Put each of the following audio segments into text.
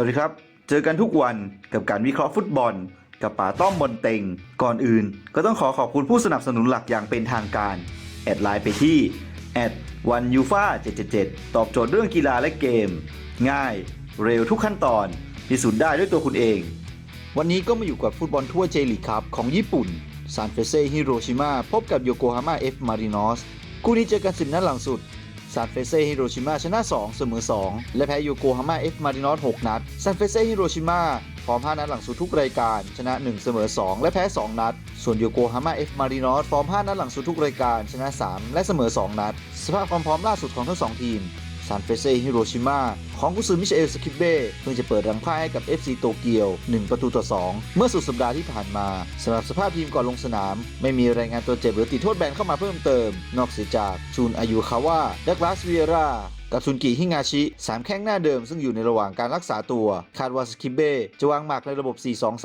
วัสดีครับ เจอกันทุกวันกับการวิเคราะห์ฟุตบอล กับป๋าต้อมบนเต็ง ก่อนอื่น ก็ต้องขอขอบคุณผู้สนับสนุนหลักอย่างเป็นทางการ แอดไลน์ไปที่แอดวันยูฟา777 ตอบโจทย์เรื่องกีฬาและเกม ง่าย เร็วทุกขั้นตอน พิสูจน์ได้ด้วยตัวคุณเอง วันนี้ก็มาอยู่กับฟุตบอลทั่วเจลีครับของญี่ปุ่นซานเฟเซ่ฮิโรชิมาพบกับโยโกฮาม่าเอฟมารินอสคู่นี้เจอกันสิบนัดหลังสุด ซานเฟเซ่ฮิโรชิมาชนะ 2 เสมอ 2 และแพ้โยโกฮาม่าเอฟมารินอส6นัดซานเฟเซ่ฮิโรชิมาฟอร์ม 5 นัดหลังสุดทุกรายการ ชนะ 1 เสมอ 2 และแพ้ 2 นัด ส่วนโยโกฮาม่าเอฟมารินอสฟอร์ม 5 นัดหลังสุดทุกรายการ ชนะ 3 และเสมอ 2 นัด สภาพความพร้อมล่าสุดของทั้งสองทีมซานเฟเซ่ฮิโรชิมา ของกุซือมิเชลสคิปเบ้เพิ่งจะเปิดรังพ่ายให้กับ FC โตเกียว 1 ประตูต่อ 2 เมื่อสุดสัปดาห์ที่ผ่านมาสำหรับสภาพทีมก่อนลงสนาม ไม่มีรายงานตัวเจ็บหรือติดโทษแบนเข้ามาเพิ่มเติม นอกเสียจากจูนอายุคาว่าดักลาสเวียรากับซุนกิฮิงาชิสามแข้งหน้าเดิมซึ่งอยู่ในระหว่างการรักษาตัว คาดว่าสคิปเบ้จะวางหมากในระบบ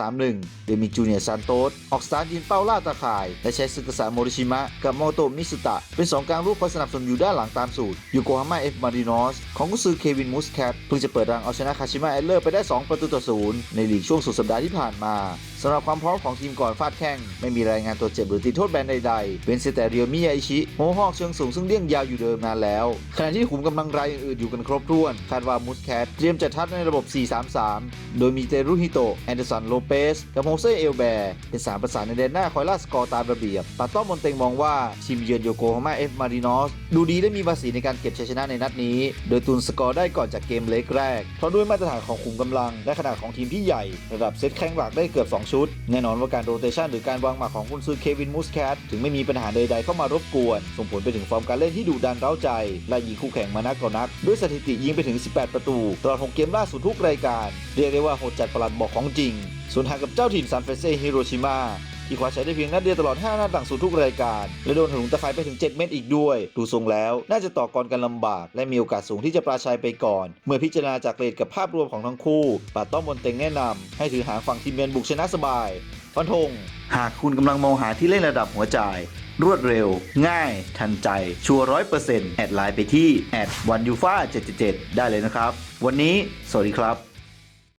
4-2-3-1 โดยมีจูเนียร์ซานโตสออกสตาร์ทยืนเป้าล่าตาข่าย และใช้ซึกษาโมริชิมะ กับโมโตมิสุตะ เป็นสองกลางรูปคอยสนับสนุนอยู่ด้านหลังตามสูตรยูโกฮาม่าเอฟมารินอสของกุซือเควินมูสแคทเพิ่งจะเปิดรังเอาชนะคาชิมะเอเลอร์ไปได้ 2 ประตูต่อศูนย์ในลีกช่วงสุดสัปดาห์ที่ผ่านมาสำหรับความพร้อมของทีมก่อนฟาดแข้ง ไม่มีรายงานตัวเจ็บหรือติดโทษแบนใดๆ เป็นเซแต่เรียวมิยาอิชิโมฮอกเชิงสูงซึ่งเลี่ยงยาวอยู่เดิมนานแล้ว ขณะที่ขุมกำลังรายอื่นๆอยู่กันครบถ้วน คาดว่ามูสแคทเตรียมจะทัดในระบบ 4-3-3 โดยมีเตรุฮิโตะแอนเดอร์สันโลเปสกับโฮเซเอลแบร์เป็นสามประสานในแดนหน้าคอยล่าสกอร์ตามระเบียบปาต้อมมนเตงมองว่าทีมเยือนโยโกฮาม่าเอฟมารินอสดูดีและมีภาษีในการเก็บชัยชนะในนัดนี้ โดยตุนสกอร์ได้ก่อนจากเกมเล็กแรก เพราะด้วยมาตรฐานของขุมกำลัง และขนาดของทีมที่ใหญ่ ระดับเซตแข้งหลักได้เกือบ 2 ชุด แน่นอนว่าการโรเตชันหรือการวางหมากของคุณซื้อเควินมูสแคทถึงไม่มีปัญหาใดๆเข้ามารบกวน ส่งผลไปถึงฟอร์มการเล่นที่ดุดันเร้าใจและยิงคู่แข่งมานักต่อนัก ด้วยสถิติยิงไปถึง 18 ประตูตลอด6เกมล่าสุดทุกรายการ เรียกได้ว่าโหดจัดประหลัดบอกของจริงส่วนหากกับเจ้าถิ่นซานเฟรเซ่ฮิโรชิมา ที่คว้าใช้ได้เพียงนัดเดียวตลอด 5 นัดหลังสุดทุกรายการ และโดนถลุงตะไคร้ไปถึง 7 เม็ดอีกด้วย ดูทรงแล้วน่าจะต่อกรกันลำบาก และมีโอกาสสูงที่จะปราชัยไปก่อน เมื่อพิจารณาจากเรทกับภาพรวมของทั้งคู่ปาต้อมบนเต็งแนะนำให้ถือหางฝั่งทีมเยือนบุกชนะสบายฟันธงหากคุณกำลังมองหาที่เล่นระดับหัวใจรวดเร็ว ง่าย ทันใจ ชัวร้อยเปอร์เซ็นต์แอดไลน์ไปที่แอดวันยูฟ่า777ได้เลยนะครับ วันนี้ สวัสดีครับ